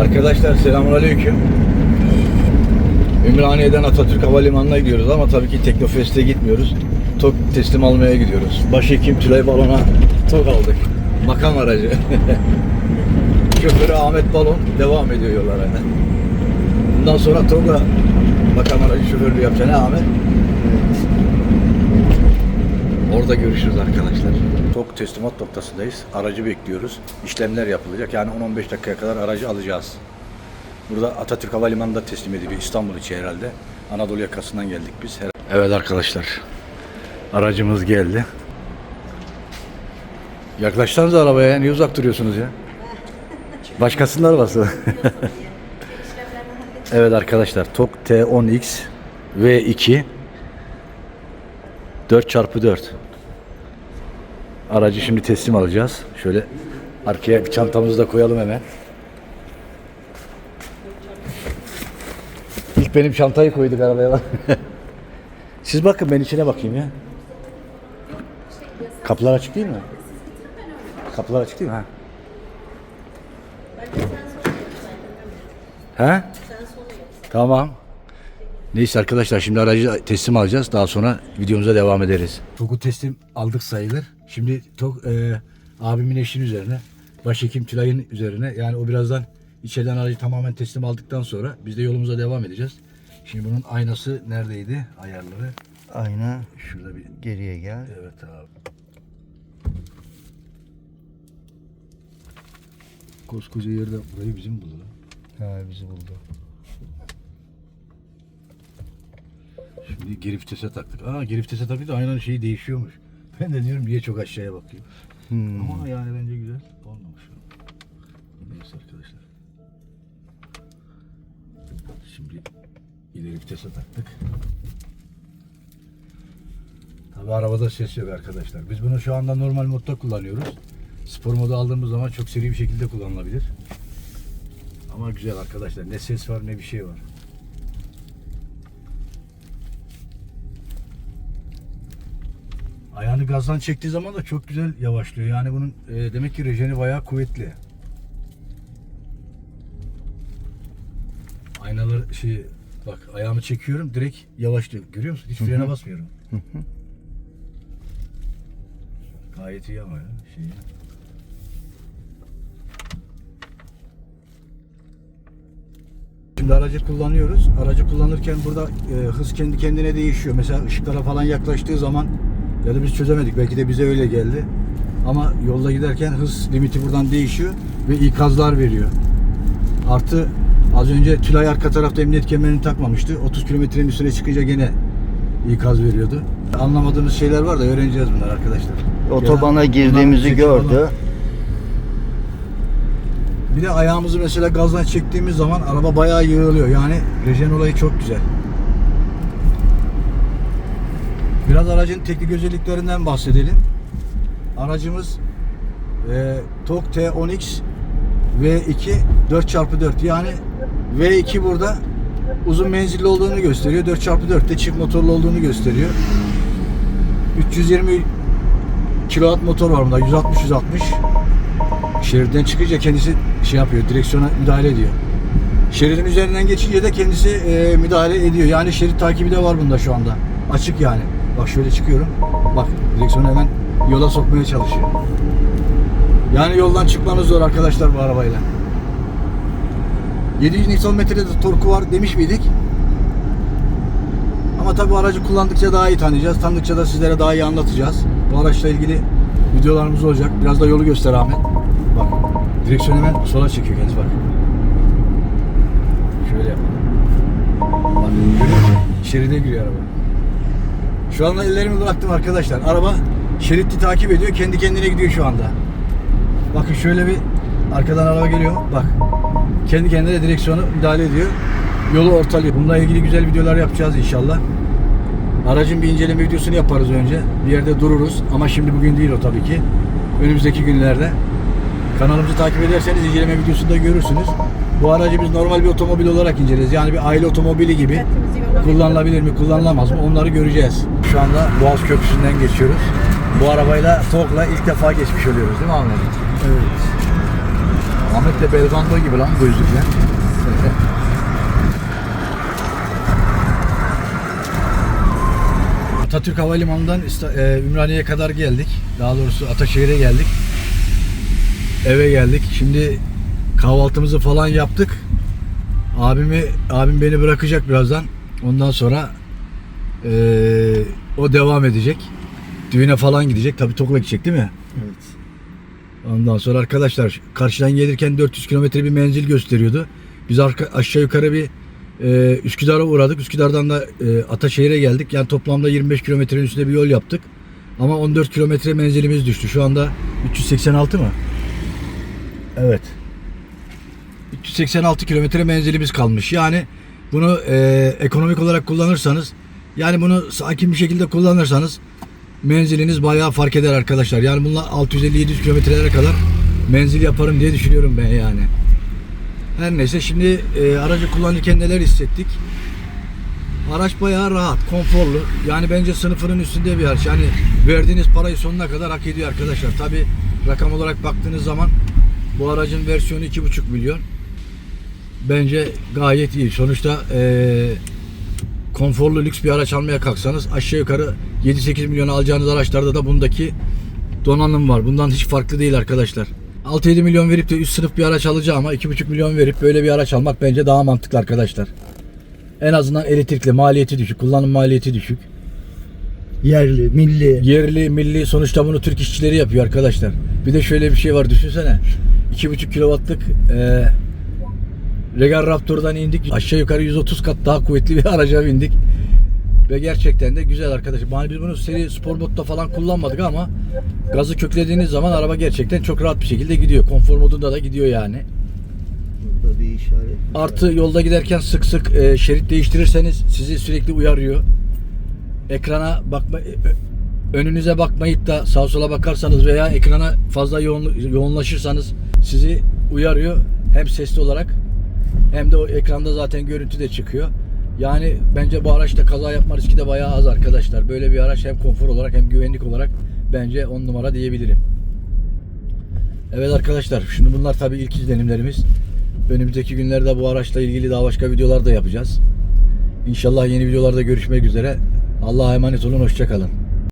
Arkadaşlar selamünaleyküm. Ümraniye'den Atatürk Havalimanı'na gidiyoruz ama tabii ki Teknofest'e gitmiyoruz. TOK teslim almaya gidiyoruz. Başhekim Tülay Balon'a TOK aldık. Makam aracı. Şoförü Ahmet Balon devam ediyor yollara. Bundan sonra TOK'la makam aracı şoförlüğü yapacak ne Ahmet? Orada görüşürüz arkadaşlar. TOK teslimat noktasındayız. Aracı bekliyoruz. İşlemler yapılacak. Yani 10-15 dakikaya kadar aracı alacağız. Burada Atatürk Havalimanı'nda teslim ediliyor. İstanbul içi herhalde. Anadolu yakasından geldik biz. Evet arkadaşlar. Aracımız geldi. Yaklaşsanız arabaya. Niye uzak duruyorsunuz ya? Başkasının arabası. evet arkadaşlar. TOK T10X V2 4x4 Aracı şimdi teslim alacağız. Şöyle arkaya bir çantamızı da koyalım hemen. İlk benim çantayı koyduk arabaya bak. Siz bakın ben içine bakayım ya. Kapılar açık değil mi? Kapılar açık değil mi? Ha. He? Tamam. Neyse arkadaşlar şimdi aracı teslim alacağız. Daha sonra videomuza devam ederiz. TOG'u teslim aldık sayılır. Şimdi TOG e, abimin eşinin üzerine, başhekim Tülay'ın üzerine yani o birazdan içeriden aracı tamamen teslim aldıktan sonra biz de yolumuza devam edeceğiz. Şimdi bunun aynası neredeydi? Ayarları. Ayna Şurada bir geriye gel. Evet abi. Koskoca yerde burayı bizim buldu. Ha bizi buldu. Şimdi geri vitese taktık. Aa geri vitese taktık da aynen şeyi değişiyormuş. Ben de diyorum niye çok aşağıya bakıyor. Hmm. Ama yani bence güzel olmamış. Neyse arkadaşlar. Şimdi ileri vitese taktık. Tabi arabada ses yok arkadaşlar. Biz bunu şu anda normal modda kullanıyoruz. Spor modu aldığımız zaman çok seri bir şekilde kullanılabilir. Ama güzel arkadaşlar. Ne ses var ne bir şey var. Ayağını gazdan çektiği zaman da çok güzel yavaşlıyor. Yani bunun e, demek ki rejeni bayağı kuvvetli. Aynalar şey bak ayağımı çekiyorum direkt yavaşlıyor. Görüyor musun? Hiç frene basmıyorum. Gayet iyi ama ya. Şey. Şimdi aracı kullanıyoruz. Aracı kullanırken burada e, hız kendi kendine değişiyor. Mesela ışıklara falan yaklaştığı zaman ya da biz çözemedik. Belki de bize öyle geldi. Ama yolda giderken hız limiti buradan değişiyor ve ikazlar veriyor. Artı az önce Tülay arka tarafta emniyet kemerini takmamıştı. 30 kilometrenin üstüne çıkınca gene ikaz veriyordu. Anlamadığımız şeyler var da öğreneceğiz bunlar arkadaşlar. Otobana Ya, girdiğimizi gördü. Bir de ayağımızı mesela gazdan çektiğimiz zaman araba bayağı yığılıyor. Yani rejen olayı çok güzel. Biraz aracın teknik özelliklerinden bahsedelim. Aracımız e, TOG T10X V2 4x4 yani V2 burada uzun menzilli olduğunu gösteriyor. 4x4 de çift motorlu olduğunu gösteriyor. 320 kilowatt motor var bunda. 160 160. Şeritten çıkınca kendisi şey yapıyor, direksiyona müdahale ediyor. Şeridin üzerinden geçince de kendisi e, müdahale ediyor. Yani şerit takibi de var bunda şu anda. Açık yani. Bak şöyle çıkıyorum. Bak direksiyonu hemen yola sokmaya çalışıyor. Yani yoldan çıkmanız zor arkadaşlar bu arabayla. 700 Nm'de de torku var demiş miydik? Ama tabi aracı kullandıkça daha iyi tanıyacağız. Tanıdıkça da sizlere daha iyi anlatacağız. Bu araçla ilgili videolarımız olacak. Biraz da yolu göster Ahmet. Bak direksiyonu hemen sola çekiyor kendisi bak. Şöyle yapalım. Bak? Şeride giriyor araba. Şu anda ellerimi bıraktım arkadaşlar. Araba şeritti takip ediyor. Kendi kendine gidiyor şu anda. Bakın şöyle bir arkadan araba geliyor. Bak. Kendi kendine direksiyonu müdahale ediyor. Yolu ortalıyor. Bununla ilgili güzel videolar yapacağız inşallah. Aracın bir inceleme videosunu yaparız önce. Bir yerde dururuz. Ama şimdi bugün değil o tabii ki. Önümüzdeki günlerde. Kanalımızı takip ederseniz inceleme videosunda görürsünüz. Bu aracı biz normal bir otomobil olarak inceleriz. Yani bir aile otomobili gibi. Kullanılabilir mi, kullanılamaz mı onları göreceğiz. Şu anda Boğaz Köprüsü'nden geçiyoruz. Bu arabayla TOG'la ilk defa geçmiş oluyoruz değil mi Ahmet? Evet. Ahmet de Belgando gibi lan gözlükler. Atatürk Havalimanı'ndan e, Ümraniye'ye kadar geldik. Daha doğrusu Ataşehir'e geldik. Eve geldik. Şimdi kahvaltımızı falan yaptık. Abimi abim beni bırakacak birazdan. Ondan sonra e, o devam edecek. Düğüne falan gidecek. Tabii Tokla gidecek değil mi? Evet. Ondan sonra arkadaşlar karşıdan gelirken 400 kilometre bir menzil gösteriyordu. Biz arka, aşağı yukarı bir e, Üsküdar'a uğradık. Üsküdar'dan da e, Ataşehir'e geldik. Yani toplamda 25 kilometrenin üstünde bir yol yaptık. Ama 14 kilometre menzilimiz düştü. Şu anda 386 mı? Evet. 386 kilometre menzilimiz kalmış. Yani bunu e, ekonomik olarak kullanırsanız yani bunu sakin bir şekilde kullanırsanız menziliniz bayağı fark eder arkadaşlar. Yani bunlar 650-700 kilometrelere kadar menzil yaparım diye düşünüyorum ben yani. Her neyse şimdi e, aracı kullanırken neler hissettik? Araç bayağı rahat, konforlu. Yani bence sınıfının üstünde bir araç. Yani verdiğiniz parayı sonuna kadar hak ediyor arkadaşlar. Tabi rakam olarak baktığınız zaman bu aracın versiyonu 2,5 milyon. Bence gayet iyi. Sonuçta eee konforlu lüks bir araç almaya kalksanız aşağı yukarı 7-8 milyona alacağınız araçlarda da bundaki donanım var. Bundan hiç farklı değil arkadaşlar. 6-7 milyon verip de üst sınıf bir araç alacağım ama 2,5 milyon verip böyle bir araç almak bence daha mantıklı arkadaşlar. En azından elektrikli maliyeti düşük, kullanım maliyeti düşük. Yerli, milli. Yerli, milli sonuçta bunu Türk işçileri yapıyor arkadaşlar. Bir de şöyle bir şey var düşünsene. 2,5 kilowattlık e, Regal Raptor'dan indik. Aşağı yukarı 130 kat daha kuvvetli bir araca bindik. Ve gerçekten de güzel arkadaşlar. Yani biz bunu seri spor modda falan kullanmadık ama gazı köklediğiniz zaman araba gerçekten çok rahat bir şekilde gidiyor. Konfor modunda da gidiyor yani. Burada bir işaret. Artı yolda giderken sık sık e, şerit değiştirirseniz sizi sürekli uyarıyor. Ekrana bakma e, önünüze bakmayıp da sağa sola bakarsanız veya ekrana fazla yoğun, yoğunlaşırsanız sizi uyarıyor. Hem sesli olarak hem de o ekranda zaten görüntü de çıkıyor. Yani bence bu araçta kaza yapma riski de bayağı az arkadaşlar. Böyle bir araç hem konfor olarak hem güvenlik olarak bence 10 numara diyebilirim. Evet arkadaşlar şimdi bunlar tabii ilk izlenimlerimiz. Önümüzdeki günlerde bu araçla ilgili daha başka videolar da yapacağız. İnşallah yeni videolarda görüşmek üzere. Allah'a emanet olun. Hoşçakalın.